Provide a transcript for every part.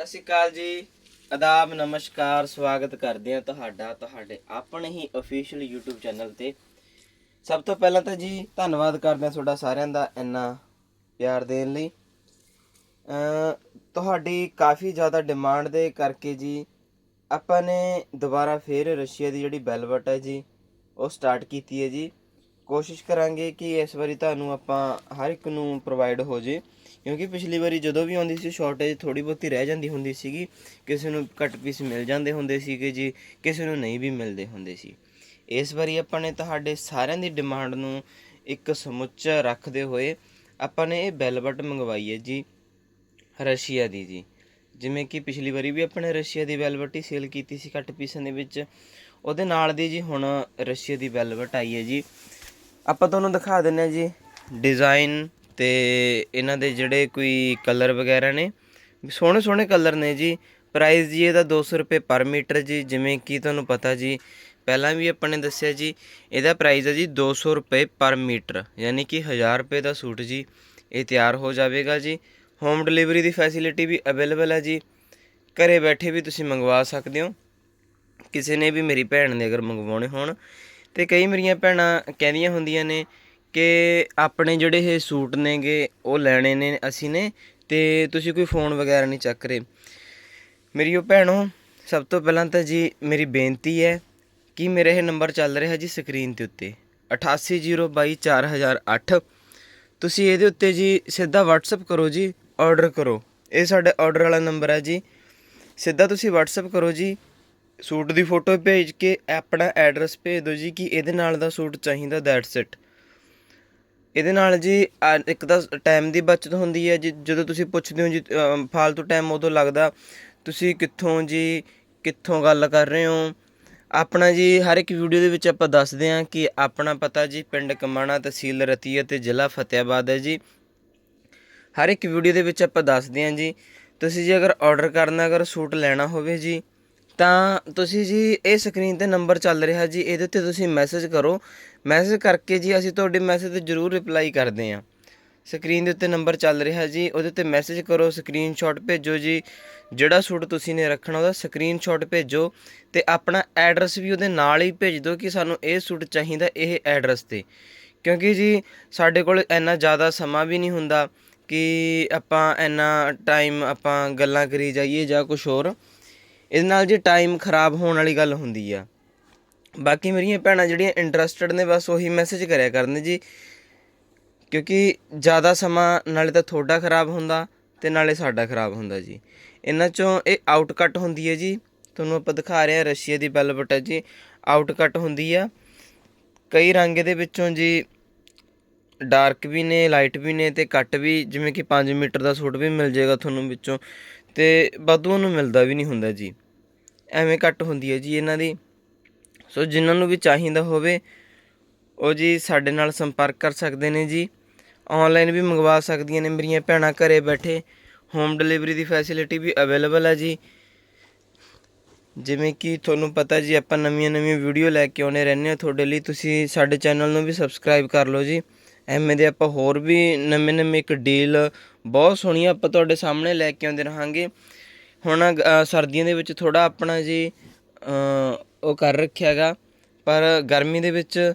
ਸਤਿ ਸ਼੍ਰੀ ਅਕਾਲ ਜੀ। ਆਦਾਬ, ਨਮਸਕਾਰ, ਸਵਾਗਤ ਕਰਦੇ ਹਾਂ ਤੁਹਾਡਾ, ਤੁਹਾਡੇ ਆਪਣੇ ਹੀ ਅਫੀਸ਼ੀਅਲ YouTube ਚੈਨਲ ਤੇ। ਸਭ ਤੋਂ ਪਹਿਲਾਂ ਤਾਂ ਜੀ, ਧੰਨਵਾਦ ਕਰਦੇ ਹਾਂ ਤੁਹਾਡਾ ਸਾਰਿਆਂ ਦਾ ਇੰਨਾ ਪਿਆਰ ਦੇਣ ਲਈ। ਤੁਹਾਡੀ ਕਾਫੀ ਜ਼ਿਆਦਾ ਡਿਮਾਂਡ ਦੇ ਕਰਕੇ ਜੀ, ਆਪਾਂ ਨੇ ਦੁਬਾਰਾ ਫੇਰ ਰਸ਼ੀਆ ਦੀ ਜਿਹੜੀ ਬੈਲਵਟ ਹੈ ਜੀ, ਉਹ ਸਟਾਰਟ ਕੀਤੀ ਹੈ ਜੀ। ਕੋਸ਼ਿਸ਼ ਕਰਾਂਗੇ ਕਿ ਇਸ ਵਾਰੀ ਤੁਹਾਨੂੰ ਆਪਾਂ ਹਰ ਇੱਕ ਨੂੰ ਪ੍ਰੋਵਾਈਡ ਹੋ ਜੇ। ਕਿਉਂਕਿ ਪਿਛਲੀ ਵਾਰੀ ਜਦੋਂ ਵੀ ਆਉਂਦੀ ਸੀ ਸ਼ਾਰਟੇਜ ਥੋੜੀ ਬਹੁਤੀ ਰਹਿ ਜਾਂਦੀ ਹੁੰਦੀ ਸੀਗੀ। ਕਿਸੇ ਨੂੰ ਕੱਟ ਪੀਸ ਮਿਲ ਜਾਂਦੇ ਹੁੰਦੇ ਸੀਗੇ ਜੀ, ਕਿਸੇ ਨੂੰ ਨਹੀਂ ਵੀ ਮਿਲਦੇ ਹੁੰਦੇ ਸੀ। ਇਸ ਵਾਰੀ ਆਪਾਂ ਨੇ ਤੁਹਾਡੇ ਸਾਰਿਆਂ ਦੀ ਡਿਮਾਂਡ ਨੂੰ ਇੱਕ ਸਮੁੱਚਾ ਰੱਖਦੇ ਹੋਏ ਆਪਾਂ ਨੇ ਇਹ ਬੈਲਬਟ ਮੰਗਵਾਈ ਹੈ ਜੀ, ਰਸ਼ੀਆ ਦੀ ਜੀ। ਜਿਵੇਂ ਕਿ ਪਿਛਲੀ ਵਾਰੀ ਵੀ ਆਪਾਂ ਨੇ ਰਸ਼ੀਆ ਦੀ ਵੈਲਵਟ ਹੀ ਸੇਲ ਕੀਤੀ ਸੀ ਘੱਟ ਪੀਸਾਂ ਦੇ ਵਿੱਚ। ਉਹਦੇ ਨਾਲ ਦੀ ਜੀ ਹੁਣ ਰਸ਼ੀਆ ਦੀ ਵੈਲਵਟ ਆਈ ਹੈ ਜੀ। ਆਪਾਂ ਤੁਹਾਨੂੰ ਦਿਖਾ ਦਿੰਨੇ ਆ ਜੀ ਡਿਜ਼ਾਈਨ ਤੇ ਇਹਨਾਂ ਦੇ ਜਿਹੜੇ ਕੋਈ ਕਲਰ ਵਗੈਰਾ ਨੇ, ਸੋਹਣੇ ਸੋਹਣੇ ਕਲਰ ਨੇ ਜੀ। ਪ੍ਰਾਈਸ ਜੀ ਇਹਦਾ 200 ਰੁਪਏ ਪਰ ਮੀਟਰ ਜੀ, ਜਿਵੇਂ ਕਿ ਤੁਹਾਨੂੰ ਪਤਾ ਜੀ। ਪਹਿਲਾਂ ਵੀ ਆਪਾਂ ਨੇ ਦੱਸਿਆ ਜੀ, ਇਹਦਾ ਪ੍ਰਾਈਸ ਹੈ ਜੀ 200 ਰੁਪਏ ਪਰ ਮੀਟਰ ਯਾਨੀ ਕਿ 1000 ਰੁਪਏ ਦਾ ਸੂਟ ਜੀ। ਇਹ ਤਿਆਰ ਹੋ ਜਾਵੇਗਾ ਜੀ। ਹੋਮ ਡਿਲੀਵਰੀ ਦੀ ਫੈਸਿਲਿਟੀ ਵੀ ਅਵੇਲੇਬਲ ਹੈ ਜੀ। ਘਰੇ ਬੈਠੇ ਵੀ ਤੁਸੀਂ ਮੰਗਵਾ ਸਕਦੇ ਹੋ। ਕਿਸੇ ਨੇ ਵੀ ਮੇਰੀ ਭੈਣ ਨੇ ਅਗਰ ਮੰਗਵਾਉਣੇ ਹੋਣ। ਤੇ ਕਈ ਮੇਰੀਆਂ ਭੈਣਾਂ ਕਹਿੰਦੀਆਂ ਹੁੰਦੀਆਂ ਨੇ ਕਿ ਆਪਣੇ ਜਿਹੜੇ ਇਹ ਸੂਟ ਨੇਗੇ, ਉਹ ਲੈਣੇ ਨੇ ਅਸੀਂ ਨੇ ਅਤੇ ਤੁਸੀਂ ਕੋਈ ਫੋਨ ਵਗੈਰਾ ਨਹੀਂ ਚੱਕ ਰਹੇ। ਮੇਰੀ ਉਹ ਭੈਣੋ, ਸਭ ਤੋਂ ਪਹਿਲਾਂ ਤਾਂ ਜੀ ਮੇਰੀ ਬੇਨਤੀ ਹੈ ਕਿ ਮੇਰਾ ਇਹ ਨੰਬਰ ਚੱਲ ਰਿਹਾ ਜੀ ਸਕਰੀਨ ਦੇ ਉੱਤੇ। 88022408 ਤੁਸੀਂ ਇਹਦੇ ਉੱਤੇ ਜੀ ਸਿੱਧਾ WhatsApp ਕਰੋ ਜੀ ਆਰਡਰ ਕਰੋ। ਇਹ ਸਾਡੇ ਆਰਡਰ ਵਾਲਾ ਨੰਬਰ ਹੈ ਜੀ। ਸਿੱਧਾ ਤੁਸੀਂ WhatsApp ਕਰੋ ਜੀ, ਸੂਟ ਦੀ ਫੋਟੋ ਭੇਜ ਕੇ ਆਪਣਾ ਐਡਰੈਸ ਭੇਜ ਦਿਓ ਜੀ ਕਿ ਇਹਦੇ ਨਾਲ ਦਾ ਸੂਟ ਚਾਹੀਦਾ ਦੈਟਸ ਇਟ ਇਹਦੇ ਨਾਲ ਜੀ ਇੱਕ ਤਾਂ ਟਾਈਮ ਦੀ ਬਚਤ ਹੁੰਦੀ ਹੈ ਜੀ ਜਦੋਂ ਤੁਸੀਂ ਪੁੱਛਦੇ ਹੋ ਜੀ ਅ, ਫਾਲਤੂ ਟਾਈਮ ਉਦੋਂ ਲੱਗਦਾ। ਤੁਸੀਂ ਕਿੱਥੋਂ ਜੀ ਕਿੱਥੋਂ ਗੱਲ ਕਰ ਰਹੇ ਹੋ? ਆਪਣਾ ਜੀ ਹਰ ਇੱਕ ਵੀਡੀਓ ਦੇ ਵਿੱਚ ਆਪਾਂ ਦੱਸਦੇ ਹਾਂ ਕਿ ਆਪਣਾ ਪਤਾ ਜੀ ਪਿੰਡ ਕਮਾਣਾ ਤਹਿਸੀਲ ਰਤੀਆ ਤੇ ਜ਼ਿਲ੍ਹਾ ਫਤਿਆਬਾਦ ਹੈ ਜੀ। ਹਰ ਇੱਕ ਵੀਡੀਓ ਦੇ ਵਿੱਚ ਆਪਾਂ ਦੱਸਦੇ ਹਾਂ ਜੀ ਤੁਸੀਂ ਜੀ ਅਗਰ ਆਰਡਰ ਕਰਨਾ ਅਗਰ ਸੂਟ ਲੈਣਾ ਹੋਵੇ ਜੀ ਤਾਂ ਤੁਸੀਂ ਜੀ ਇਹ ਸਕਰੀਨ ਤੇ ਨੰਬਰ ਚੱਲ ਰਿਹਾ ਜੀ ਇਹਦੇ ਉੱਤੇ ਤੁਸੀਂ ਮੈਸੇਜ ਕਰੋ ਮੈਸੇਜ ਕਰਕੇ ਜੀ ਅਸੀਂ ਤੁਹਾਡੇ ਮੈਸੇਜ ਤੇ ਜ਼ਰੂਰ ਰਿਪਲਾਈ ਕਰਦੇ ਹਾਂ। ਸਕਰੀਨ ਦੇ ਉੱਤੇ ਨੰਬਰ ਚੱਲ ਰਿਹਾ ਜੀ, ਉਹਦੇ ਉੱਤੇ ਮੈਸੇਜ ਕਰੋ ਸਕਰੀਨਸ਼ਾਟ ਭੇਜੋ ਜੀ। ਜਿਹੜਾ ਸੂਟ ਤੁਸੀਂ ਨੇ ਰੱਖਣਾ ਉਹਦਾ ਸਕਰੀਨਸ਼ਾਟ ਭੇਜੋ ਤੇ ਆਪਣਾ ਐਡਰੈਸ ਵੀ ਉਹਦੇ ਨਾਲ ਹੀ ਭੇਜ ਦਿਓ ਕਿ ਸਾਨੂੰ ਇਹ ਸੂਟ ਚਾਹੀਦਾ ਇਹ ਐਡਰੈਸ ਤੇ। ਕਿਉਂਕਿ ਜੀ ਸਾਡੇ ਕੋਲ ਇੰਨਾ ਜ਼ਿਆਦਾ ਸਮਾਂ ਵੀ ਨਹੀਂ ਹੁੰਦਾ ਕਿ ਆਪਾਂ ਇੰਨਾ ਟਾਈਮ ਆਪਾਂ ਗੱਲਾਂ ਕਰੀ ਜਾਈਏ ਜਾਂ ਕੁਝ ਹੋਰ। ਇਹਦੇ ਨਾਲ ਜੀ ਟਾਈਮ ਖਰਾਬ ਹੋਣ ਵਾਲੀ ਗੱਲ ਹੁੰਦੀ ਆ। ਬਾਕੀ ਮੇਰੀਆਂ ਭੈਣਾਂ ਜਿਹੜੀਆਂ ਇੰਟਰਸਟਡ ਨੇ, ਬਸ ਉਹੀ ਮੈਸੇਜ ਕਰਿਆ ਕਰਨ ਜੀ। ਕਿਉਂਕਿ ਜ਼ਿਆਦਾ ਸਮਾਂ ਨਾਲੇ ਤਾਂ ਤੁਹਾਡਾ ਖਰਾਬ ਹੁੰਦਾ ਤੇ ਨਾਲੇ ਸਾਡਾ ਖਰਾਬ ਹੁੰਦਾ ਜੀ। ਇਹਨਾਂ ਚੋਂ ਇਹ ਆਊਟ ਕੱਟ ਹੁੰਦੀ ਹੈ ਜੀ। ਤੁਹਾਨੂੰ ਆਪਾਂ ਦਿਖਾ ਰਹੇ ਹਾਂ ਰਸ਼ੀਆ ਦੀ ਵੈਲਵਟ ਹੈ ਜੀ। ਆਊਟ ਕੱਟ ਹੁੰਦੀ ਆ। ਕਈ ਰੰਗ ਦੇ ਵਿੱਚੋਂ ਜੀ ਡਾਰਕ ਵੀ ਨੇ ਲਾਈਟ ਵੀ ਨੇ ਤੇ ਕੱਟ ਵੀ, ਜਿਵੇਂ ਕਿ 5 ਮੀਟਰ ਦਾ ਸੂਟ ਵੀ ਮਿਲ ਜਾਏਗਾ ਤੁਹਾਨੂੰ ਵਿੱਚੋਂ। ਤੇ ਵਾਧੂ ਨੂੰ ਮਿਲਦਾ ਵੀ ਨਹੀਂ ਹੁੰਦਾ ਜੀ। ਐਵੇਂ ਕੱਟ ਹੁੰਦੀ ਹੈ ਜੀ ਇਹਨਾਂ ਦੀ। ਸੋ ਜਿਨ੍ਹਾਂ ਨੂੰ ਵੀ ਚਾਹੀਦਾ ਹੋਵੇ, ਉਹ ਜੀ ਸਾਡੇ ਨਾਲ ਸੰਪਰਕ ਕਰ ਸਕਦੇ ਨੇ ਜੀ। ਆਨਲਾਈਨ ਵੀ ਮੰਗਵਾ ਸਕਦੀਆਂ ਨੇ ਮੇਰੀਆਂ ਭੈਣਾਂ ਘਰੇ ਬੈਠੇ। ਹੋਮ ਡਿਲੀਵਰੀ ਦੀ ਫੈਸਿਲਿਟੀ ਵੀ ਅਵੇਲੇਬਲ ਹੈ ਜੀ। ਜਿਵੇਂ ਕਿ ਤੁਹਾਨੂੰ ਪਤਾ ਜੀ, ਆਪਾਂ ਨਵੀਆਂ ਨਵੀਆਂ ਵੀਡੀਓ ਲੈ ਕੇ ਆਉਣੇ ਰਹਿੰਦੇ ਹਾਂ। ਤੁਹਾਡੇ ਲਈ ਤੁਸੀਂ ਸਾਡੇ ਚੈਨਲ ਨੂੰ ਵੀ ਸਬਸਕ੍ਰਾਈਬ ਕਰ ਲਓ ਜੀ। ਐਵੇਂ ਦੇ ਆਪਾਂ ਹੋਰ ਵੀ ਨਵੇਂ ਨਵੇਂ ਇੱਕ ਡੀਲ ਬਹੁਤ ਸੋਹਣੀਆਂ ਆਪਾਂ ਤੁਹਾਡੇ ਸਾਹਮਣੇ ਲੈ ਕੇ ਆਉਂਦੇ ਰਹਾਂਗੇ। ਹੁਣ ਸਰਦੀਆਂ ਦੇ ਵਿੱਚ ਥੋੜਾ ਆਪਣਾ ਜੀ ਉਹ ਕਰ ਰੱਖਿਆ ਰੱਖਿਆਗਾ ਪਰ ਗਰਮੀ ਦੇ ਵਿੱਚ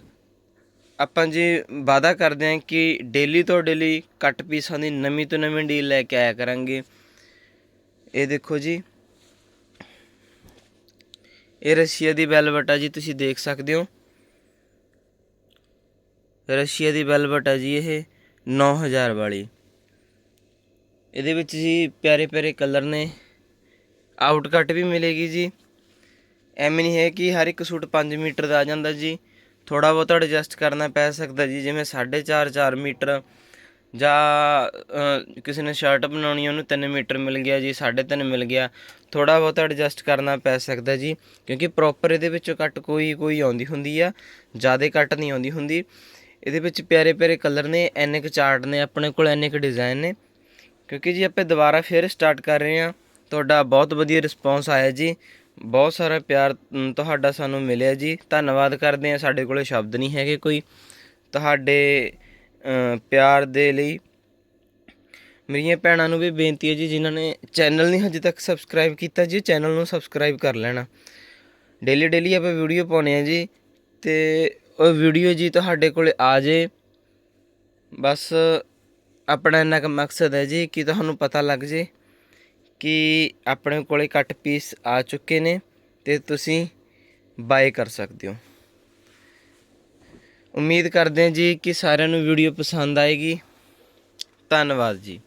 ਆਪਾਂ ਜੀ ਵਾਅਦਾ ਕਰਦੇ ਹਾਂ ਕਿ ਡੇਲੀ ਤੋਂ ਡੇਲੀ ਕੱਟ ਪੀਸਾਂ ਦੀ ਨਵੀਂ ਤੋਂ ਨਵੀਂ ਡੀਲ ਲੈ ਕੇ ਆਇਆ ਕਰਾਂਗੇ। ਇਹ ਦੇਖੋ ਜੀ। ਇਹ ਰਸ਼ੀਆ ਦੀ ਵੈਲਵਟ ਆ ਜੀ, ਤੁਸੀਂ ਦੇਖ ਸਕਦੇ ਹੋ। ਰਸ਼ੀਆ ਦੀ ਵੈਲਵਟ ਆ ਜੀ ਇਹ 9000 ਵਾਲੀ। ਇਹਦੇ ਵਿੱਚ ਜੀ ਪਿਆਰੇ ਪਿਆਰੇ ਕਲਰ ਨੇ। ਆਊਟ ਕੱਟ ਵੀ ਮਿਲੇਗੀ ਜੀ। ਐਵੇਂ ਨਹੀਂ ਹੈ ਕਿ ਹਰ ਇੱਕ ਸੂਟ 5 ਮੀਟਰ ਦਾ ਆ ਜਾਂਦਾ ਜੀ। ਥੋੜਾ ਬਹੁਤ ਐਡਜਸਟ ਕਰਨਾ ਪੈ ਸਕਦਾ ਜੀ, ਜਿਵੇਂ 4.5 4 ਮੀਟਰ ਜਾਂ ਕਿਸੇ ਨੇ ਸ਼ਰਟ ਬਣਾਉਣੀ ਉਹਨੂੰ 3 ਮੀਟਰ ਮਿਲ ਗਿਆ ਜੀ 3.5 ਮਿਲ ਗਿਆ। ਥੋੜਾ ਬਹੁਤ ਐਡਜਸਟ ਕਰਨਾ ਪੈ ਸਕਦਾ ਜੀ, ਕਿਉਂਕਿ ਪ੍ਰੋਪਰ ਇਹਦੇ ਵਿੱਚੋਂ ਕੱਟ ਕੋਈ ਕੋਈ ਆਉਂਦੀ ਹੁੰਦੀ ਆ, ਜ਼ਿਆਦਾ ਕੱਟ ਨਹੀਂ ਆਉਂਦੀ ਹੁੰਦੀ। ਇਹਦੇ ਵਿੱਚ ਪਿਆਰੇ ਪਿਆਰੇ ਕਲਰ ਨੇ, ਐਨੇ ਕੁ ਚਾਰਟ ਨੇ, ਆਪਣੇ ਕੋਲ ਐਨੇ ਕੁ ਡਿਜ਼ਾਈਨ ਨੇ। ਕਿਉਂਕਿ ਜੀ, ਆਪਾਂ ਦੁਬਾਰਾ ਫਿਰ ਸਟਾਰਟ ਕਰ ਰਹੇ ਹਾਂ, ਤੁਹਾਡਾ ਬਹੁਤ ਵਧੀਆ ਰਿਸਪੌਂਸ ਆਇਆ ਜੀ। ਬਹੁਤ ਸਾਰਾ ਪਿਆਰ ਤੁਹਾਡਾ ਸਾਨੂੰ ਮਿਲਿਆ ਜੀ। ਧੰਨਵਾਦ ਕਰਦੇ ਹਾਂ। ਸਾਡੇ ਕੋਲੇ ਸ਼ਬਦ ਨਹੀਂ ਹੈਗੇ ਕੋਈ। ਤੁਹਾਡੇ ਪਿਆਰ ਦੇ ਲਈ ਮੇਰੀਆਂ ਭੈਣਾਂ ਨੂੰ ਵੀ ਬੇਨਤੀ ਹੈ ਜੀ, ਜਿਨ੍ਹਾਂ ਨੇ ਚੈਨਲ ਨਹੀਂ ਹਜੇ ਤੱਕ ਸਬਸਕ੍ਰਾਈਬ ਕੀਤਾ ਜੀ, ਚੈਨਲ ਨੂੰ ਸਬਸਕ੍ਰਾਈਬ ਕਰ ਲੈਣਾ। ਡੇਲੀ ਡੇਲੀ ਆਪਾਂ ਵੀਡੀਓ ਪਾਉਣੇ ਆ ਜੀ। ਤੇ ਉਹ ਵੀਡੀਓ ਜੀ ਤੁਹਾਡੇ ਕੋਲੇ ਆ ਜੇ। ਬਸ ਆਪਣਾ ਇੰਨਾ ਕੁ ਮਕਸਦ ਹੈ ਜੀ ਕਿ ਤੁਹਾਨੂੰ ਪਤਾ ਲੱਗ ਜੇ। ਕਿ ਆਪਣੇ ਕੋਲੇ ਕੱਟ ਪੀਸ ਆ ਚੁੱਕੇ ਨੇ ਤੇ ਤੁਸੀਂ ਬਾਏ ਕਰ ਸਕਦੇ ਹੋ। ਉਮੀਦ ਕਰਦੇ ਹਾਂ ਜੀ ਕਿ ਸਾਰਿਆਂ ਨੂੰ ਵੀਡੀਓ ਪਸੰਦ ਆਏਗੀ। ਧੰਨਵਾਦ ਜੀ।